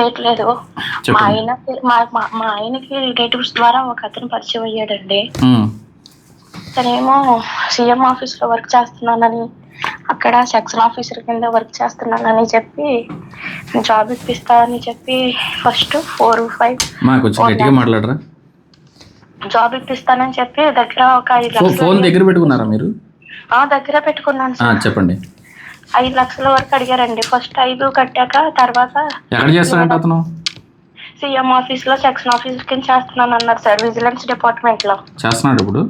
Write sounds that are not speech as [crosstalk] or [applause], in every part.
చేయట్లేదు. మా ఆయనకి మా ఆయనకి రిలేటివ్స్ ద్వారా ఒక అతను పరిచయం అయ్యాడండి. తనేమో సీఎం ఆఫీస్లో వర్క్ చేస్తున్నానని అక్కడ సెక్షన్ ఆఫీసర్ కింద వర్క్ చేస్తున్నానని చెప్పి జాబ్ ఇప్పిస్తా అని చెప్పి ఫస్ట్ ఫోర్ ఫైవ్ మాట్లాడరా? జాబ్ ఇప్పిస్తానని చెప్పి దగ్గర ఒక ఐదు లక్షలు ఫోన్ దగ్గర పెట్టుకున్నారా మీరు? ఆ దగ్గర పెట్టుకున్నాను చెప్పండి. ఐదు లక్షల వరకు అడిగారండి. ఫస్ట్ ఐదు కట్టాక తర్వాత ఎక్కడ చేస్తారంట అతను? సీఎం ఆఫీస్లో సెక్షన్ ఆఫీసర్ కింద చేస్తున్నాను అన్నారు సార్ విజిలెన్స్ డిపార్ట్మెంట్లో చేస్తున్నాడు ఇప్పుడు?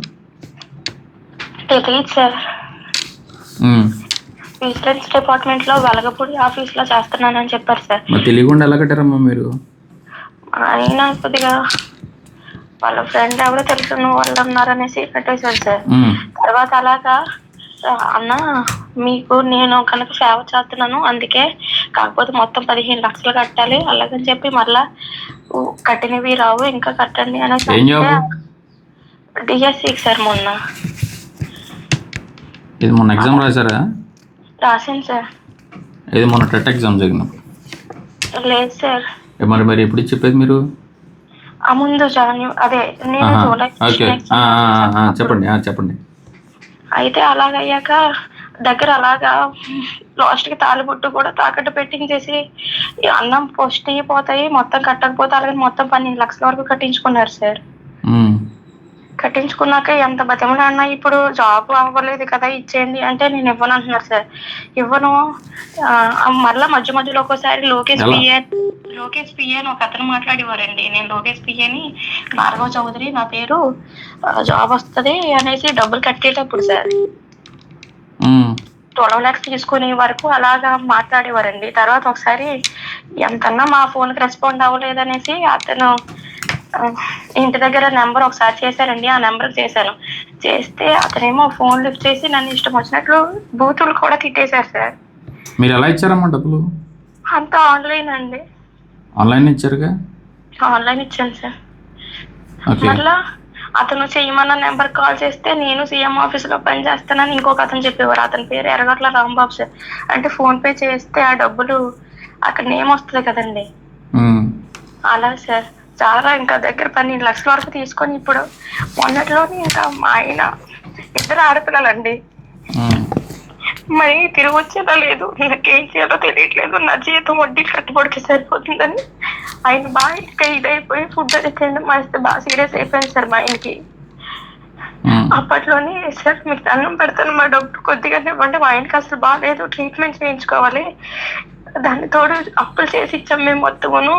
తెలియదు సార్. విజిలెన్స్ డిపార్ట్మెంట్లో వెలగపూడి ఆఫీస్లో చేస్తున్నానని చెప్పారు సార్. తెలియకుండా ఎలా కట్టారమ్మా మీరు? ఆయన కొద్దిగా వాళ్ళ ఫ్రెండ్ ఎవరో తెలిసిన వాళ్ళు ఉన్నారనేసి కట్టేశారు సార్. తర్వాత అలాగా అన్న? మీకు నేను కనుక సేవ చేస్తున్నాను అందుకే కాకపోతే మొత్తం పదిహేను లక్షలు కట్టాలి. అలాగని చెప్పి మళ్ళా కట్టినవి రావు ఇంకా కట్టండి అనేసి ఏం జాబ్? డిఎస్సి సార్ మొన్న. ఇది మొన్న ఎగ్జామ్ రాశారా? రాశాను సార్. ఇది మొన్న టెట్ ఎగ్జామ్ జరిగిన లేదు సార్. మరి మరి ఎప్పుడు చెప్పేది మీరు? ముందు అదే నేను ఓకే ఆ, చెప్పండి చెప్పండి. అయితే అలాగయ్యాక దగ్గర అలాగా లాస్ట్కి తాలిబొట్టు కూడా తాకట్టు పెట్టించేసి అన్నం పోస్ట్ పోతాయి మొత్తం కట్టకపోతే అలాగే మొత్తం పన్నెండు లక్షల వరకు కట్టించుకున్నారు సార్. కట్టించుకున్నాక ఎంత బతిమలాడినా ఇప్పుడు జాబ్ అవ్వలేదు కదా ఇచ్చేయండి అంటే నేను ఇవ్వను అంటున్నారు సార్ ఇవ్వను. మరలా మధ్య మధ్యలో ఒక్కోసారి లోకేష్? పిఏ లోకేష్ పిఏ అని ఒక అతను మాట్లాడేవారండి. నేను లోకేష్ పిఏని భార్గవ చౌదరి నా పేరు జాబ్ వస్తది అనేసి డబ్బులు కట్టేటప్పుడు సార్ ట్వెల్వ్ ల్యాక్స్ తీసుకునే వరకు అలాగా మాట్లాడేవారండి. తర్వాత ఒకసారి ఎంతన్నా మా ఫోన్కి రెస్పాండ్ అవ్వలేదనేసి అతను ఇంటి దగ్గర నెంబర్ ఒకసారి చేశారండి ఆ నెంబర్ చేశాను. చేస్తే అతనేమో ఫోన్ లిఫ్ట్ చేసి నన్ను ఇష్టం వచ్చినట్లు బూతులు కూడా తిట్టేశారు సార్. మీరు ఎలా ఇచ్చారమ్మా డబ్బులు? అంతా ఆన్లైన్ అండి. ఆన్లైన్ ఇచ్చారుగా? ఆన్లైన్ ఇచ్చాను సార్. మళ్ళా అతను చేయమన్న నెంబర్ కాల్ చేస్తే నేను సీఎం ఆఫీస్లో పని చేస్తానని ఇంకొక అతను చెప్పేవారు. అతని పేరు ఎర్రగట్ల రాంబాబు సార్. అంటే ఫోన్ పే చేస్తే ఆ డబ్బులు అక్కడ నేమ్ వస్తుంది కదండి. అలా సార్. చాలా ఇంకా దగ్గర పన్నెండు లక్షల వరకు తీసుకొని ఇప్పుడు మొన్నట్లోనే ఇంకా మా ఆయన ఇద్దరు ఆడపిల్లలండి. మరి తిరిగి వచ్చేలా లేదు? నాకు ఏం చేయాలో తెలియట్లేదు. నా జీతం వడ్డీ కట్టుబడికి సరిపోతుందని ఆయన బాగా ఇంకా ఇదైపోయి ఫుడ్ అది తినడం మాస్తే బాగా సీరియస్ అయిపోయింది సార్ మా ఆయనకి. అప్పట్లోనే సార్ మీకు దండం పెడతాను మా డబ్బు కొద్దిగానే ఇవ్వండి. మా ఆయనకి అసలు బాగాలేదు ట్రీట్మెంట్ చేయించుకోవాలి. దాన్ని తోడు అప్పులు చేసి ఇచ్చాం మేము మొత్తమును.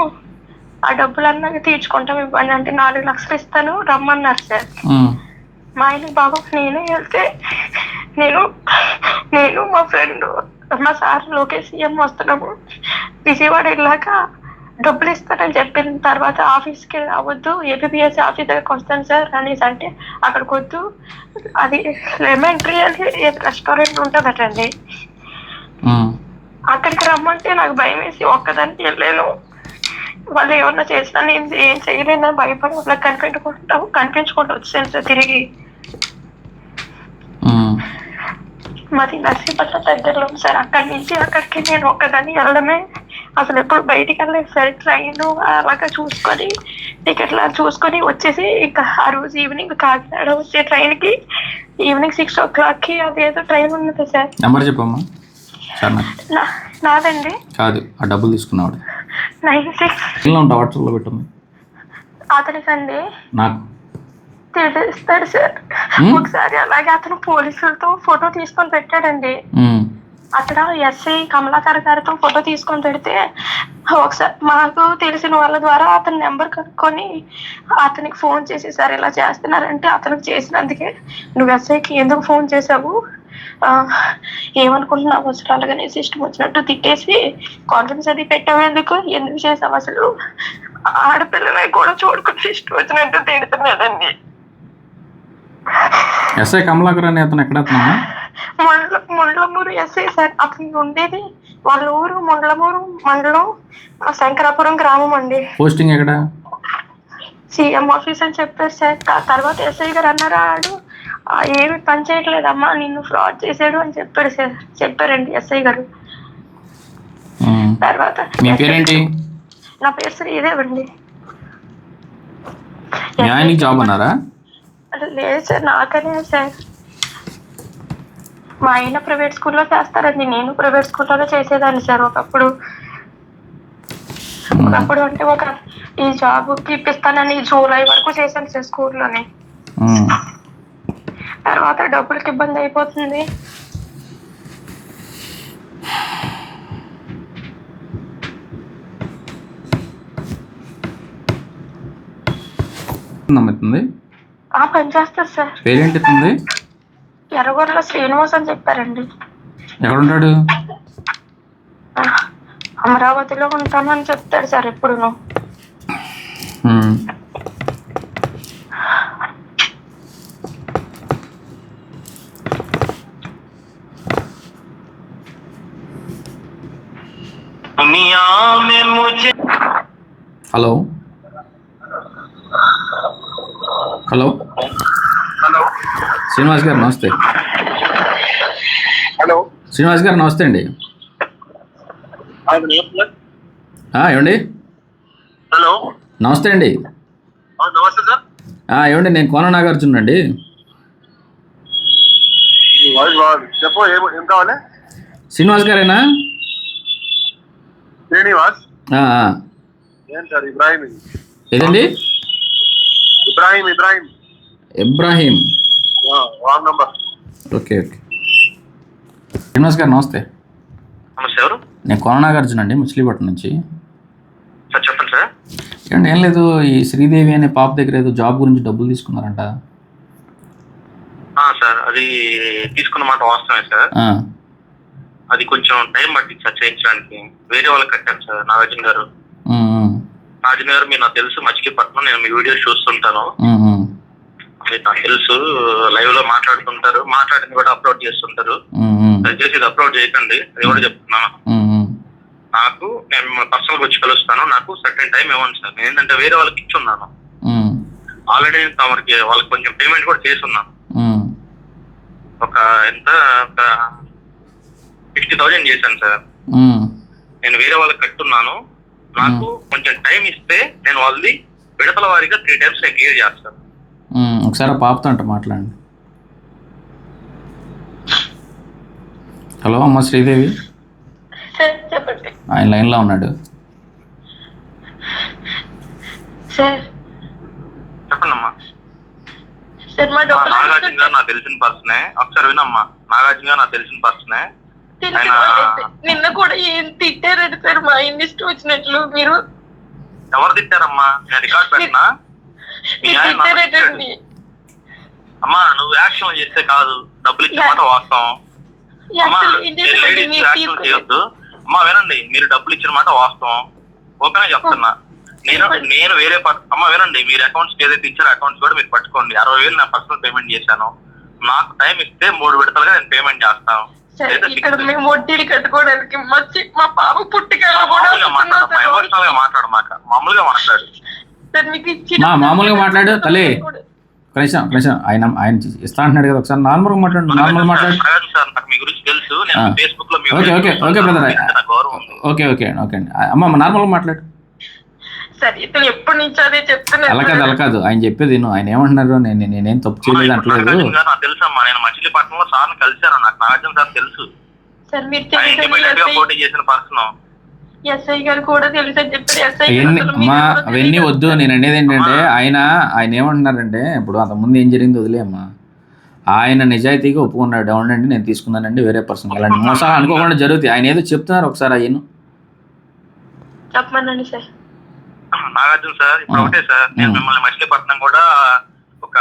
ఆ డబ్బులు అన్నాక తీర్చుకుంటాం ఇవ్వండి అంటే నాలుగు లక్షలు ఇస్తాను రమ్మన్నారు సార్. మా ఆయన బాబు నేనే వెళ్తే నేను నేను మా ఫ్రెండ్ మా సార్ లోకేష్ సీఎం వస్తున్నాము విజయవాడ వెళ్ళాక డబ్బులు ఇస్తానని చెప్పిన తర్వాత ఆఫీస్కి రావద్దు ఏపీఎస్సీ ఆఫీస్ దగ్గరకు వస్తాను సార్ అనేసి అంటే అక్కడికి వద్దు. అది లెమన్ ట్రీ అని రెస్టారెంట్ ఉంటుందటండి. అక్కడికి రమ్మంటే నాకు భయం వేసి ఒక్కదానికి వెళ్ళాను. వాళ్ళు ఏమన్నా చేసినా నేను ఏం చేయలేదని భయపడి వాళ్ళకి కనిపించుకుంటాం కనిపించుకుంటూ వచ్చాను సార్ తిరిగి. మాది నర్సీపట్నం దగ్గరలో సార్. అక్కడి నుంచి అక్కడికి నేను ఒక్కదాన్ని వెళ్ళడమే. అసలు ఎప్పుడు బయటికి వెళ్ళలేదు సార్. ట్రైన్ అలాగా చూసుకొని టికెట్లు చూసుకొని వచ్చేసి ఇంకా ఆ రోజు ఈవినింగ్ కాకినాడ వచ్చే ట్రైన్కి ఈవినింగ్ సిక్స్ ఓ క్లాక్కి అదేదో ట్రైన్ ఉన్నది సార్. నెంబర్ చెప్పమ్మా. సార్ నాకు నా- నాదండి. కాదు ఆ డబ్బులు తీసుకున్నావాడు. నైన్ సిక్స్ ఇలా ఉంటా వాట్సాప్లో పెట్టండి అతనికండి నాకు. సార్? ఒకసారి అలాగే అతను పోలీసులతో ఫోటో తీసుకొని పెట్టాడండి. అక్కడ ఎస్ఐ కమలాకర్ గారితో ఫోటో తీసుకొని పెడితే ఒకసారి మాకు తెలిసిన వాళ్ళ ద్వారా అతని నెంబర్ కనుక్కొని అతనికి ఫోన్ చేసి సార్ ఇలా చేస్తున్నారంటే అతనికి చేసినందుకే నువ్వు ఎస్ఐకి ఎందుకు ఫోన్ చేసావు? ఏమనుకుంటున్నావు అసలు అలాగనే సిస్టమ్ వచ్చినట్టు తిట్టేసి కాన్ఫిడెన్స్ అది పెట్టావు ఎందుకు? ఎందుకు చేసావు అసలు? ఆడపిల్లలై కూడా చూడుకుని సిస్టమ్ వచ్చినట్టు తిడుతున్నాడండి ఎస్ఐ కమలాకర్ అనే అతను ఎక్కడ మండల మండలమూరు ఎస్ఐ సార్. అతను ఉండేది వాళ్ళ ఊరు మండలమూరు మండలం శంకరాపురం గ్రామం అండి. పోస్టింగ్ ఎక్కడ? సీఎం ఆఫీస్ అని చెప్పారు సార్. తర్వాత ఎస్ఐ గారు అన్నారు ఆడు? "ఆ, ఏమి పని చేయట్లేదమ్మా నిన్ను ఫ్రాడ్ చేశాడు అని చెప్పారు సార్. చెప్పారండి ఎస్ఐ గారు. తర్వాత మీ పేరేంటి? నా పేరు మీ ఆయనకి జాబ్ అన్నారా? లేదు సార్ నాకనే సార్. మా ఆయన ప్రైవేట్ స్కూల్లో చేస్తారండి. నేను ప్రైవేట్ స్కూల్లోనే చేసేదాన్ని సార్ ఒకప్పుడు. ఒకప్పుడు అంటే ఒక ఈ జాబ్కి ఇప్పిస్తానని జూలై వరకు చేశాను సార్ స్కూల్లోనే. తర్వాత డబ్బులకి ఇబ్బంది అయిపోతుంది. నమ్ముతుంది? ఆ పని చేస్తారు సార్. పేరేంటి ఉంది ఎర్రగొర్రలో శ్రీనివాస్ అని చెప్పారండి. ఆ, అమరావతిలో ఉంటానని చెప్తాడు sir ఎప్పుడును. Hello hello hello Srinivas garu నమస్తే. హలో శ్రీనివాస్ గారు నమస్తే అండి. ఆ, ఏమండి? హలో నమస్తే అండి. నమస్తే సార్. ఆ, ఏమండి నేను కోన నాగార్జున అండి. చెప్పు ఏం కావాలి? శ్రీనివాస్ గారేనా? శ్రీనివాస్? సార్ ఇబ్రాహిం. ఏదండి? Ibrahim Ibrahim. Ibrahim. Wrong number. Okay okay. Srinivas garu నమస్తే. నమస్తే ఎవరు? నేను కోన నాగార్జున అండి మచిలీపట్నం నుంచి. సార్ చెప్పండి సార్. ఏమండి ఏం లేదు ఈ శ్రీదేవి అనే పాప దగ్గర ఏదో జాబ్ గురించి డబ్బులు తీసుకున్నారంట. ఆ, సార్ అది తీసుకున్న మాట వాస్తవమే సార్. అది కొంచెం టైం పట్టింది సార్ చేయించడానికి. వేరే వాళ్ళకి కట్టాను సార్ నాగార్జున గారు. నాగార్జున గారు మీరు నాకు తెలుసు మచిలీపట్నం నేను మీ వీడియోస్ చూస్తుంటాను. మీరు నాకు తెలుసు లైవ్లో మాట్లాడుతుంటారు మాట్లాడింది కూడా అప్లోడ్ చేస్తుంటారు. దయచేసి ఇది అప్లోడ్ చేయకండి అది కూడా చెప్తున్నాను నాకు నేను పర్సనల్ వచ్చి కలుస్తాను నాకు సర్టెన్ టైం ఇవ్వండి సార్. నేను ఏంటంటే వేరే వాళ్ళకి ఇచ్చున్నాను. ఆల్రెడీ నేను తమరికి వాళ్ళకి కొంచెం పేమెంట్ కూడా చేస్తున్నాను. ఉమ్, ఒక ఎంత ఒక సిక్స్టీ థౌజండ్ చేశాను సార్. నేను వేరే వాళ్ళకి కట్టున్నాను. నాకు కొంచెం టైం ఇస్తే నేను వాళ్ళది విడతల వారీగా త్రీ టైమ్స్ నేను క్లియర్ చేస్తాను. ఒకసారి పాపతో అంట మాట్లాడండి. హలో అమ్మ శ్రీదేవి. ఆయన లైన్లో ఉన్నాడు. సార్. చెప్పండి అమ్మా సార్ మా డబ్బులు నాగార్జున గారు నాకు తెలిసిన పర్సనే ఒకసారి వినమ్మా. నాగార్జున గారు నాకు తెలిసిన పర్సనే నిన్న కూడా ఏం తిట్టారండి సార్ మా ఇన్ని ఇష్టం వచ్చినట్లు మీరు. ఎవరు తిట్టారమ్మా? నేను రికార్డ్ పెట్టినా? తిట్టారటండి. అమ్మా నువ్వు యాక్షన్ చేస్తే కాదు. డబ్బులు ఇచ్చే మాట వాస్తవం. యాక్షన్ చేయొద్దు. అమ్మా వినండి. మీరు డబ్బులు ఇచ్చిన మాట వాస్తవం. ఓకేనే చెప్తున్నా? నేను నేను వేరే అమ్మ వినండి. మీరు అకౌంట్స్ ఏదైతే ఇచ్చారో అకౌంట్స్ కూడా మీరు పట్టుకోండి. అరవై వేలు నా పర్సనల్ పేమెంట్ చేశాను. నాకు టైం ఇస్తే మూడు విడతలుగా నేను పేమెంట్ చేస్తాను. ఇక్కడ [laughs] మేము వడ్డీలు కట్టుకోవడానికి మా చి- మా పాప పుట్టిక మామూలుగా మాట్లాడు ఎమోషనల్గా మాట్లాడు మాక. మామూలుగా మాట్లాడు. సార్ మీకు ఇచ్చిన మా మామూలుగా మాట్లాడు, తల్లి. కనీసం కనీసం ఆయన ఆయన ఇస్తా అంటున్నాడు కదా ఒకసారి. నార్మల్గా మాట్లాడు నార్మల్ మాట్లాడు. నాగార్జున సార్ నాకు మీ గురించి తెలుసు. నేను ఆ. ఫేస్బుక్లో మీ ఓకే, ఓకే, ఓకే, brother. నాకు గౌరవం ఉంది. ఓకే ఓకే ఓకే అండి. అమ్మ నార్మల్గా మాట్లాడు. సరే ఇతను ఎప్పటి నుంచి అదే చెప్తున్నారు అలా కాదు అలా కాదు. ఆయన చెప్పేది విను. ఆయన ఏమంటున్నారు నేను నేను- నేనేం తప్పు చేయలేదు అంటలేదు. నాకు తెలుసమ్మా నేను మచిలీపట్నంలో సార్ని కలిశాను. నాకు నాగార్జున సార్ తెలుసు. సార్ మీరు ఆయన పోటీ చేసిన పర్సన్. ఎస్ఐ గారు కూడా తెలుసు అని చెప్పారు. ఎస్ఐ అవన్నీ అమ్మా అవన్నీ వద్దు. నేను అనేది ఏంటంటే ఆయన ఆయన ఏమంటున్నారంటే ఇప్పుడు అంతకుముందు ఏం జరిగింది వదిలేమ్మా ఆయన నిజాయితీగా ఒప్పుకున్నాడు. అవునండి నేను తీసుకున్నానండి వేరే పర్సన్. ఇలాంటి మోసాలు అనుకోకుండా జరుగుతాయి. ఆయన ఏదో చెప్తున్నారు ఒకసారి అయ్యను చెప్పమనండి సార్. నాగార్జున సార్ ఇప్పుడు. ఒకటే సార్ నేను. మిమ్మల్ని మచిలీపట్నం కూడా ఒక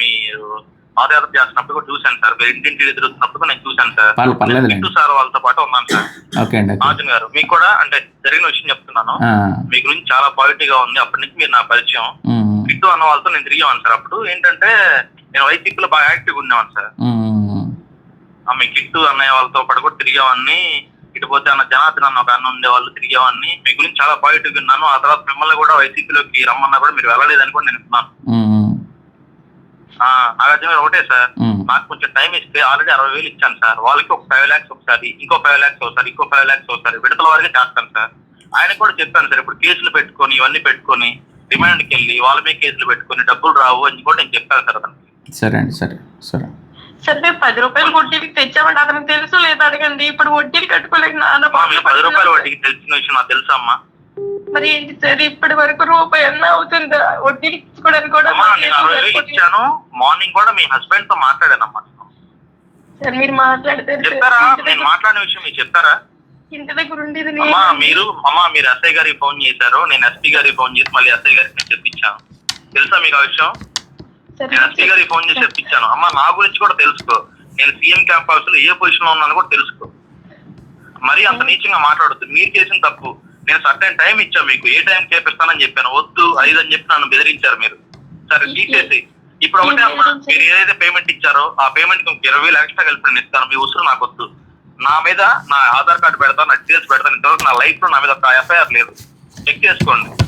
మీరు పాదయాత్ర చేస్తున్నప్పుడు కూడా చూశాను సార్. మీరు ఇంటింటి తిరుగుతున్నప్పుడు నేను చూశాను సార్. కిట్టు సార్ వాళ్ళతో పాటు ఉన్నాను సార్. ఓకే అండి నాగార్జున గారు మీకు కూడా అంటే జరిగిన విషయం చెప్తున్నాను. మీ గురించి చాలా పాజిటివ్గా ఉంది. అప్పటి నుంచి మీరు నా పరిచయం. కిట్టు అన్న వాళ్ళతో నేను తిరిగాను సార్. అప్పుడు ఏంటంటే నేను వైసీపీలో బాగా యాక్టివ్ ఉండేవాను సార్. మీ కిట్టు అన్నయ్య వాళ్ళతో పాటు కూడా తిరిగేవాడిని. ఇటు పోతే అన్న జనార్దన్ అన్న ఒక అన్న ఉండేవాళ్ళు తిరిగేవాడిని. మీ గురించి చాలా పాజిటివ్ ఉన్నాను. ఆ తర్వాత మిమ్మల్ని కూడా వైసీపీలోకి రమ్మన్నా కూడా మీరు వెళ్ళలేదని కూడా నేను విన్నాను. నాగార్జున గారు ఒకటే సార్. నాకు కొంచెం టైం ఇస్తే ఆల్రెడీ అరవై వేలు ఇచ్చాను సార్. వాళ్ళకి ఒక ఫైవ్ లాక్స్ ఒకసారి ఇంకో ఫైవ్ లాక్స్ ఒకసారి ఇంకో ఫైవ్ లాక్స్ ఒకసారి విడతల వారికి చేస్తాను సార్. ఆయన కూడా చెప్పాను సార్ ఇప్పుడు కేసులు పెట్టుకొని ఇవన్నీ పెట్టుకొని రిమాండ్కి వెళ్ళి వాళ్ళ మీద కేసులు పెట్టుకొని డబ్బులు రావు అని కూడా నేను చెప్పాను సార్ అతనికి. సరే అండి సరే సరే. సరే పది రూపాయలు వడ్డీకి తెచ్చామంటే అతనికి తెలుసు లేదా అడగండి. ఇప్పుడు వడ్డీలు కట్టుకోలేక నాన్న మీకు పది రూపాయల. వడ్డీకి తెలిసిన విషయం నాకు తెలుసా అమ్మా? మరి ఏంటి సార్ ఇప్పటి వరకు రూపాయి అన్న అవుతుంది? వడ్డీలు ఇచ్చుకోవడానికి కూడా ఇచ్చాను. మార్నింగ్ కూడా మీ హస్బెండ్తో మాట్లాడానమ్మా సార్ మీరు మాట్లాడితే చెప్పారా నేను మాట్లాడిన విషయం మీకు చెప్పారా ఇంటి దగ్గర ఉండేది అమ్మా మీరు అమ్మా మీరు ఎస్ఐ గారికి ఫోన్ చేశారు. నేను ఎస్పీ గారికి ఫోన్ చేసి మళ్ళీ ఎస్ఐ గారికి నేను చెప్పించాను తెలుసా మీకు ఆ విషయం? నేను ఎస్పీ గారికి ఫోన్ చేసి చెప్పించాను. అమ్మా నా గురించి కూడా తెలుసుకో. నేను సీఎం క్యాంప్ హౌస్లో ఏ పొజిషన్లో ఉన్నాను కూడా తెలుసుకో. మరీ అంత నీచంగా మాట్లాడొద్దు. మీరు చేసిన తప్పు. నేను సర్టెన్ టైం ఇచ్చాను మీకు. ఏ టైం చేపిస్తానని చెప్పాను. వద్దు ఐదు అని చెప్పి నన్ను బెదిరించారు మీరు. సరే తీసేసి ఇప్పుడు ఒకటే అమ్మా మీరు ఏదైతే పేమెంట్ ఇచ్చారో ఆ పేమెంట్ ఇంకొక ఇరవై వేలు ఎక్స్ట్రా కలిపి నేను ఇస్తాను. మీ ఉసురు నాకు వద్దు. నా మీద నా ఆధార్ కార్డు పెడతాను నా డీటెయిల్స్ పెడతాను ఇంతవరకు నా లైఫ్లో నా మీద ఒక ఎఫ్ఐఆర్ లేదు. చెక్ చేసుకోండి.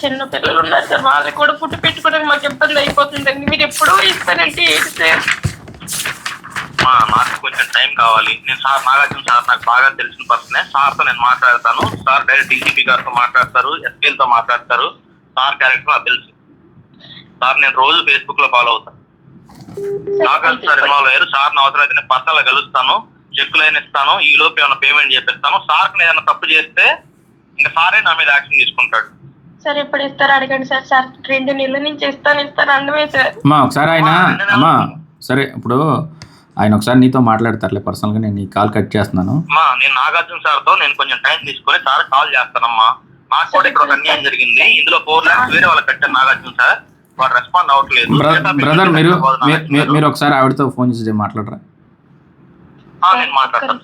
చిన్న పిల్లలు ఉన్నారు సార్ వాళ్ళకి కూడా ఫుడ్ పెట్టుకోవడానికి మాకు ఇబ్బంది అయిపోతుందండి. మీరు ఎప్పుడూ ఇస్తారంటే ఏంటి సార్ నాకు కొంచెం టైం కావాలి. నేను సార్ నాగార్జున సార్ నాకు బాగా తెలిసిన పర్సనే సార్తో నేను మాట్లాడతాను. సార్ డైరెక్ట్ డీజీపీ గారితో మాట్లాడతారు ఎస్పీలతో మాట్లాడతారు. సార్ క్యారెక్టర్ నాకు తెలుసు. సార్ నేను రోజు ఫేస్బుక్లో ఫాలో అవుతాను. నాగార్జున సార్ ఇన్వాల్వ్ అయ్యారు. సార్ నా అవసరం అయితే నేను పర్సనల్ కలుస్తాను. చెక్కులు అయినా ఇస్తాను. ఈ లోపు ఏమైనా పేమెంట్ చేపిస్తాను. సార్ ఏదైనా తప్పు చేస్తే ఇంకా సారే నా మీద యాక్షన్ తీసుకుంటాడు. సార్ ఎప్పుడు ఇస్తారు? అడగండి సార్. సార్ రెండు నెలల నుంచి ఇస్తాను ఇస్తాను అన్నమే సార్. అమ్మా ఒకసారి ఆయన అమ్మా సరే ఇప్పుడు ఆయన ఒకసారి నీతో మాట్లాడతారులే పర్సనల్గా నేను ఈ కాల్ కట్ చేస్తున్నాను. అమ్మా నేను నాగార్జున సార్తో నేను కొంచెం టైం తీసుకొని సార్ కాల్ చేస్తానమ్మా. నాకు కూడా ఇక్కడ ఒక అన్యాయం జరిగింది. ఇందులో ఫోర్ లాక్స్ వేరే వాళ్ళకి కట్టాను నాగార్జున సార్. వాడు రెస్పాండ్ అవ్వట్లేదు బ్ర- బ్రదర్ మీరు మీరు- ఒకసారి ఆవిడతో ఫోన్ చేసి మాట్లాడరా. నేను మాట్లాడతాను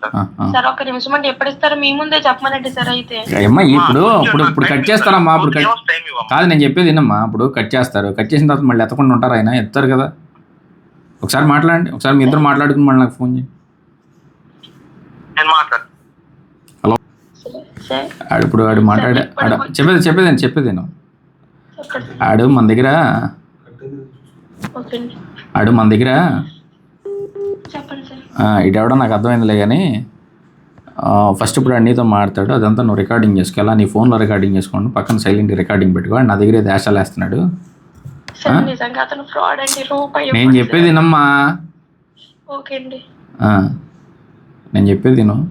సార్. ఒక నిమిషం. అంటే ఎప్పుడు ఇస్తారో? మీ ముందే చెప్పమనండి సార్ అయితే. అమ్మా ఇప్పుడు ఇప్పుడు ఇప్పుడు కట్ చేస్తారమ్మా ఇప్పుడు కట్ కాదు నేను చెప్పేది విన్నమ్మా ఇప్పుడు కట్ చేస్తారు. కట్ చేసిన తర్వాత మళ్ళీ ఎత్తకుండా ఉంటారు ఆయన? ఎత్తారు కదా. ఒకసారి మాట్లాడండి. ఒకసారి మీ ఇద్దరు మాట్లాడుకుని మళ్ళీ నాకు ఫోన్ చేయండి. నేను మాట్లాడతాను. హలో. ఆడు ఇప్పుడు ఆడు మాట్లాడే ఆడ చెప్పేది చెప్పేది నేను చెప్పేది నేను ఆడు మన దగ్గర ఆడు మన దగ్గర ఇడెవడో నాకు అర్థమైందిలే కానీ ఫస్ట్ ఇప్పుడు అన్నీతో మాట్లాడు అదంతా నువ్వు రికార్డింగ్ చేసుకోవాలా నీ ఫోన్లో రికార్డింగ్ చేసుకోండి పక్కన సైలెంట్ రికార్డింగ్ పెట్టుకో. నా దగ్గర దేశాలు వేస్తున్నాడు నేను చెప్పేది ఆ, నేను చెప్పేది నువ్వు